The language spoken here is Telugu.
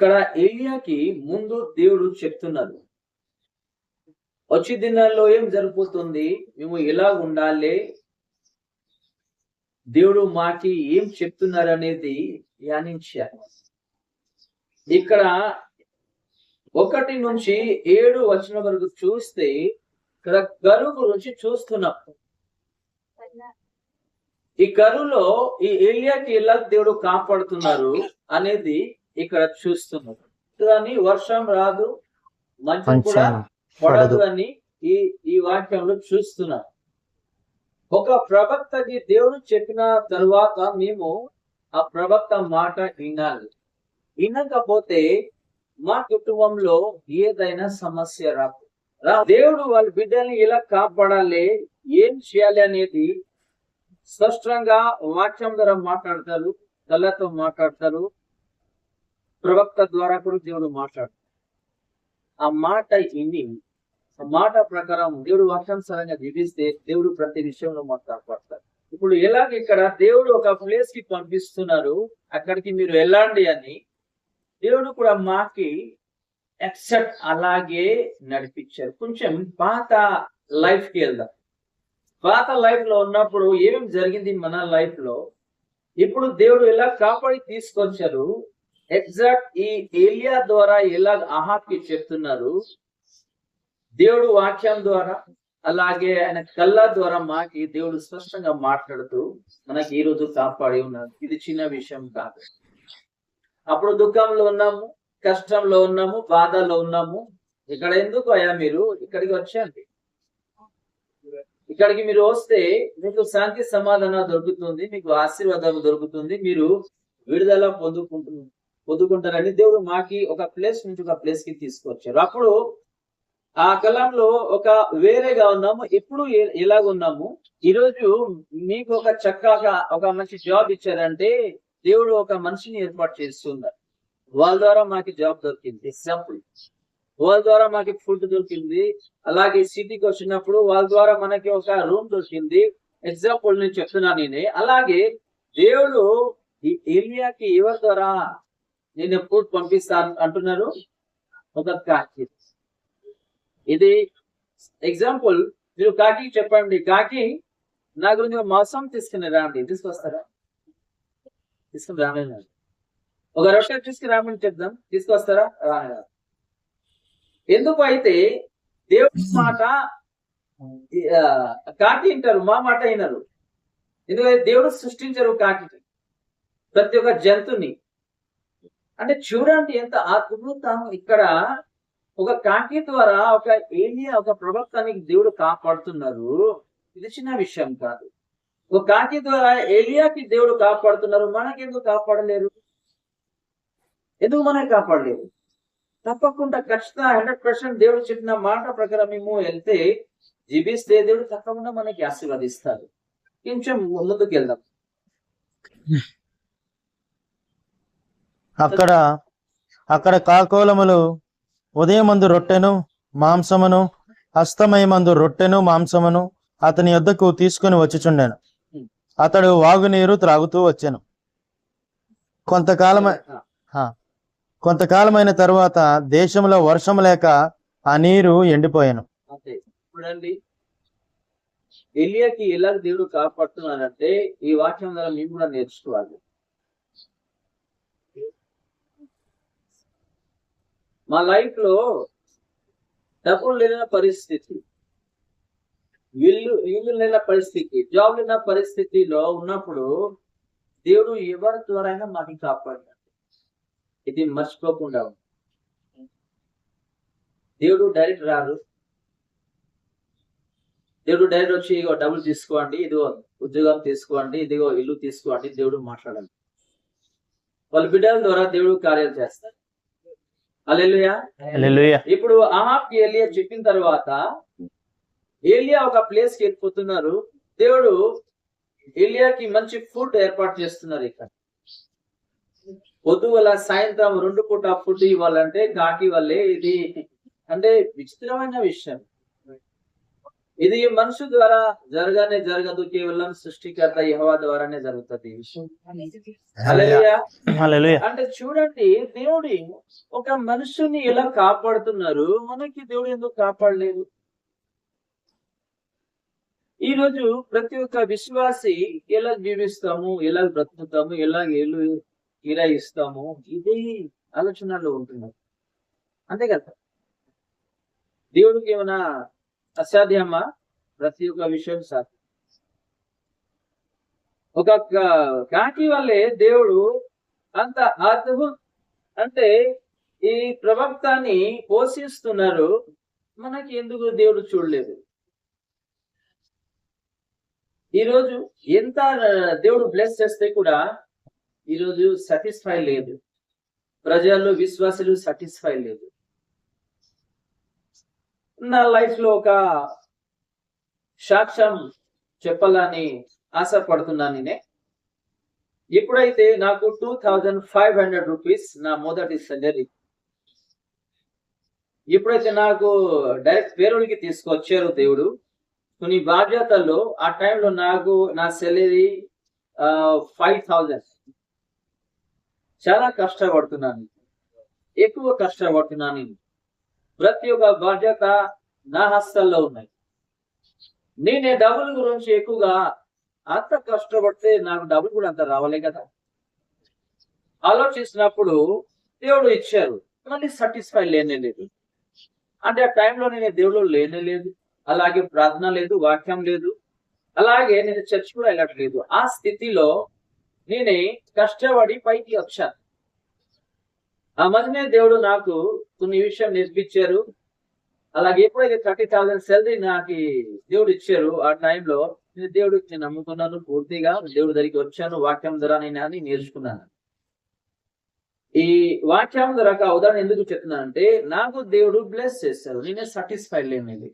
ఇక్కడ ఏలియాకి ముందు దేవుడు చెప్తున్నారు. వచ్చే దినాల్లో ఏం జరుగుతుంది మేము ఎలా ఉండాలి? దేవుడు మాకి ఏం చెప్తున్నారు అనేది ధ్యానించారు ఇక్కడ ఒకటి నుంచి ఏడు వచ్చిన వరకు చూస్తే ఇక్కడ కరువు గురించి చూస్తున్నాం. ఈ కరువులో ఈ ఏలియాకి ఎలా దేవుడు కాపాడుతున్నారు అనేది ఇక్కడ చూస్తున్నారు కానీ వర్షం రాదు మంచం కూడా పడదు అని ఈ ఈ వాక్యంలో చూస్తున్నాం ఒక ప్రవక్తకి దేవుడు చెప్పిన తరువాత మేము ఆ ప్రవక్త మాట వినాలి. వినకపోతే మా కుటుంబంలో ఏదైనా సమస్య రాదు. దేవుడు వాళ్ళ బిడ్డల్ని ఎలా కాపాడాలి ఏం చేయాలి అనేది స్పష్టంగా వాక్యం ద్వారా మాట్లాడతారు కళ్ళతో మాట్లాడతారు. ప్రవక్త ద్వారా కూడా దేవుడు మాట్లాడతారు ఆ మాట ఇన్ని మాట ప్రకారం దేవుడు వాక్యాంశాలంగా జీవిస్తే దేవుడు ప్రతి విషయంలో మాట్లాడతారు ఇప్పుడు ఎలాగ ఇక్కడ దేవుడు ఒక ప్లేస్కి పంపిస్తున్నారు అక్కడికి మీరు వెళ్ళండి అని దేవుడు కూడా మాకి ఎక్సెప్ట్ అలాగే నడిపించారు. కొంచెం పాత లైఫ్కి వెళ్దాం. పాత లైఫ్లో ఉన్నప్పుడు ఏమేమి జరిగింది మన లైఫ్లో ఇప్పుడు దేవుడు ఎలా కాపాడి తీసుకొచ్చారు ఎగ్జాక్ట్ ఈ ఏలియా ద్వారా ఎలా అహాబ్కి చెప్తున్నారు. దేవుడు వాక్యం ద్వారా అలాగే ఆయన కళ్ళ ద్వారా మాకి దేవుడు స్పష్టంగా మాట్లాడుతూ మనకి ఈ రోజు కాపాడి ఉన్నారు ఇది చిన్న విషయం కాదు. అప్పుడు దుఃఖంలో ఉన్నాము కష్టంలో ఉన్నాము బాధలో ఉన్నాము. ఇక్కడ ఎందుకు అయ్యా మీరు? ఇక్కడికి వచ్చండి ఇక్కడికి మీరు వస్తే మీకు శాంతి సమాధానం దొరుకుతుంది మీకు ఆశీర్వాదం దొరుకుతుంది మీరు విడుదల పొందుకుంటు పొందుకుంటారని దేవుడు మాకి ఒక ప్లేస్ నుంచి ఒక ప్లేస్కి తీసుకొచ్చారు. అప్పుడు ఆ కాలంలో ఒక వేరేగా ఉన్నాము. ఎప్పుడు ఎలాగ ఉన్నాము? ఈరోజు మీకు ఒక చక్కగా ఒక మంచి జాబ్ ఇచ్చారంటే దేవుడు ఒక మనిషిని ఏర్పాటు చేస్తున్నారు. వాళ్ళ ద్వారా మాకు జాబ్ దొరికింది. ఎగ్జాంపుల్ వాళ్ళ ద్వారా మాకు ఫుడ్ దొరికింది. అలాగే సిటీకి వచ్చినప్పుడు వాళ్ళ ద్వారా మనకి ఒక రూమ్ దొరికింది. ఎగ్జాంపుల్ నేను చెప్తున్నా నేనే. అలాగే దేవుడు ఈ ఏలియాకి ఎవరి ద్వారా నేను ఎప్పుడు పంపిస్తాను అంటున్నారు? ఒక కాకి. ఇది ఎగ్జాంపుల్ మీరు కాకి చెప్పండి. కాకి నా గురించి ఒక మాంసం తీసుకుని రాండి. తీసుకొస్తారా? తీసుకుని రాలేదు ఒక రొట్టె తీసుకురామని చెప్దాం. తీసుకొస్తారా? రాలేదు ఎందుకు అయితే దేవుడి మాట కాకి వింటారు మా మాట వినరు ఎందుకంటే దేవుడు సృష్టించరు కాకి ప్రతి ఒక్క జంతుని అంటే చూడండి ఎంత అద్భుతం ఇక్కడ ఒక కాకి ద్వారా ఒక ఏలియా ఒక ప్రవక్తానికి దేవుడు కాపాడుతున్నారు. ఇది చిన్న విషయం కాదు. ఒక కాకి ద్వారా ఏలియాకి దేవుడు కాపాడుతున్నారు. మనకెందుకు కాపాడలేరు? ఎందుకు మనకి కాపాడలేరు? తప్పకుండా ఖచ్చితంగా హండ్రెడ్ పర్సెంట్ దేవుడు చెప్పిన మాట ప్రకారం మేము వెళ్తే జీవిస్తే దేవుడు తప్పకుండా మనకి ఆశీర్వదిస్తారు. కొంచెం ముందుకు వెళ్దాం. అక్కడ అక్కడ కాకోలములు ఉదయమందు రొట్టెను మాంసమును అస్తమయమందు రొట్టెను మాంసమును అతని యొద్దకు తీసుకుని వచ్చుచుండెను. అతడు వాగునీరు త్రాగుతూ వచ్చెను. కొంతకాలమ కొంతకాలమైన తరువాత దేశంలో వర్షం లేక ఆ నీరు ఎండిపోయాను. చూడండి ఎలియాకి ఎలా దేవుడు కాపాడుతున్నారంటే ఈ వాక్యం ద్వారా మేము కూడా నేర్చుకోవాలి. మా లైఫ్లో డబ్బులు లేని పరిస్థితి ఇల్లు ఇల్లు లేని పరిస్థితి జాబ్ లేని పరిస్థితిలో ఉన్నప్పుడు దేవుడు ఎవరి ద్వారా అయినా మాకు కాపాడాడు. ఇది మర్చిపోకుండా దేవుడు డైరెక్ట్ రారు దేవుడు డైరెక్ట్ వచ్చి ఇగో డబ్బులు తీసుకోండి ఇదిగో ఉద్యోగం తీసుకోండి ఇదిగో ఇల్లు తీసుకోండి దేవుడు మాట్లాడాలి వాళ్ళ బిడ్డల ద్వారా దేవుడు కార్యాలు చేస్తారు ఇప్పుడు ఆహాబ్కి ఏలియా చెప్పిన తర్వాత ఏలియా ఒక ప్లేస్కి వెళ్ళిపోతున్నారు. దేవుడు ఏలియాకి మంచి ఫుడ్ ఏర్పాటు చేస్తున్నారు ఇక్కడ. పొద్దుగల సాయంత్రం రెండు పూట ఫుడ్ ఇవ్వాలంటే కాకి వల్లే ఇది అంటే విచిత్రమైన విషయం. ఇది మనుషు ద్వారా జరగానే జరగదు కేవలం సృష్టికర్త యెహోవా ద్వారానే జరుగుతుంది ఈ విషయం. హల్లెలూయా. హల్లెలూయా. అంటే చూడండి దేవుడి ఒక మనుషుని ఎలా కాపాడుతున్నారు? మనకి దేవుడు ఎందుకు కాపాడలేదు? ఈ రోజు ప్రతి ఒక్క విశ్వాసి ఎలా జీవిస్తాము ఎలా బ్రతుకుతాము ఎలా ఏలు ఇలా ఇస్తాము? ఇదే ఆలోచనలో ఉంటున్నారు అంతే కదా? దేవుడికి ఏమైనా అసాధ్యమా ప్రతి ఒక్క విషయం సాధ్యం ఒక కాకి వల్లే దేవుడు అంత అద్భుత అంటే ఈ ప్రవక్తాన్ని పోషిస్తున్నారు. మనకి ఎందుకు దేవుడు చూడలేదు? ఈరోజు ఎంత దేవుడు బ్లెస్ చేస్తే కూడా ఈరోజు సాటిస్ఫై లేదు. ప్రజలు విశ్వాసులు సాటిస్ఫై లేదు. నా లైఫ్లో ఒక సాక్ష్యం చెప్పాలని ఆశపడుతున్నాను నేనే. ఎప్పుడైతే నాకు two thousand five hundred rupees నా మొదటి సలరీ ఎప్పుడైతే నాకు డైరెక్ట్ పేరోల్కి తీసుకొచ్చారు దేవుడు. కొన్ని బాధ్యతల్లో ఆ టైంలో నాకు నా సెలరీ ఫైవ్ థౌజండ్ చాలా కష్టపడుతున్నాను. ఎక్కువ కష్టపడుతున్నాను. నేను. ప్రతి ఒక్క బాధ్యత నా హస్తల్లో ఉన్నాయి నేనే డబ్బుల గురించి ఎక్కువగా అంత కష్టపడితే నాకు డబ్బులు కూడా అంత రావలే కదా. ఆలోచించినప్పుడు దేవుడు ఇచ్చారు మళ్ళీ సాటిస్ఫై లేనే లేదు. అంటే ఆ టైంలో నేను దేవుడు లేనే లేదు. అలాగే ప్రార్థన లేదు వాక్యం లేదు. అలాగే నేను చర్చ్ కూడా వెళ్ళట్లేదు. ఆ స్థితిలో నేనే కష్టపడి పైకి వచ్చాను. ఆ మధ్యనే దేవుడు నాకు కొన్ని విషయం నేర్పించారు. అలాగే ఎప్పుడైతే థర్టీ థౌసండ్ సాలరీ నాకు దేవుడు ఇచ్చారు ఆ టైంలో నేను దేవుడు నేను నమ్ముకున్నాను పూర్తిగా. దేవుడి దగ్గరికి వచ్చాను వాక్యం ద్వారా నేను అని నేర్చుకున్నాను. ఈ వాక్యం ద్వారా ఉదాహరణ ఎందుకు చెప్తున్నానంటే నాకు దేవుడు బ్లెస్ చేశారు నేనే సాటిస్ఫైడ్ లేనిది.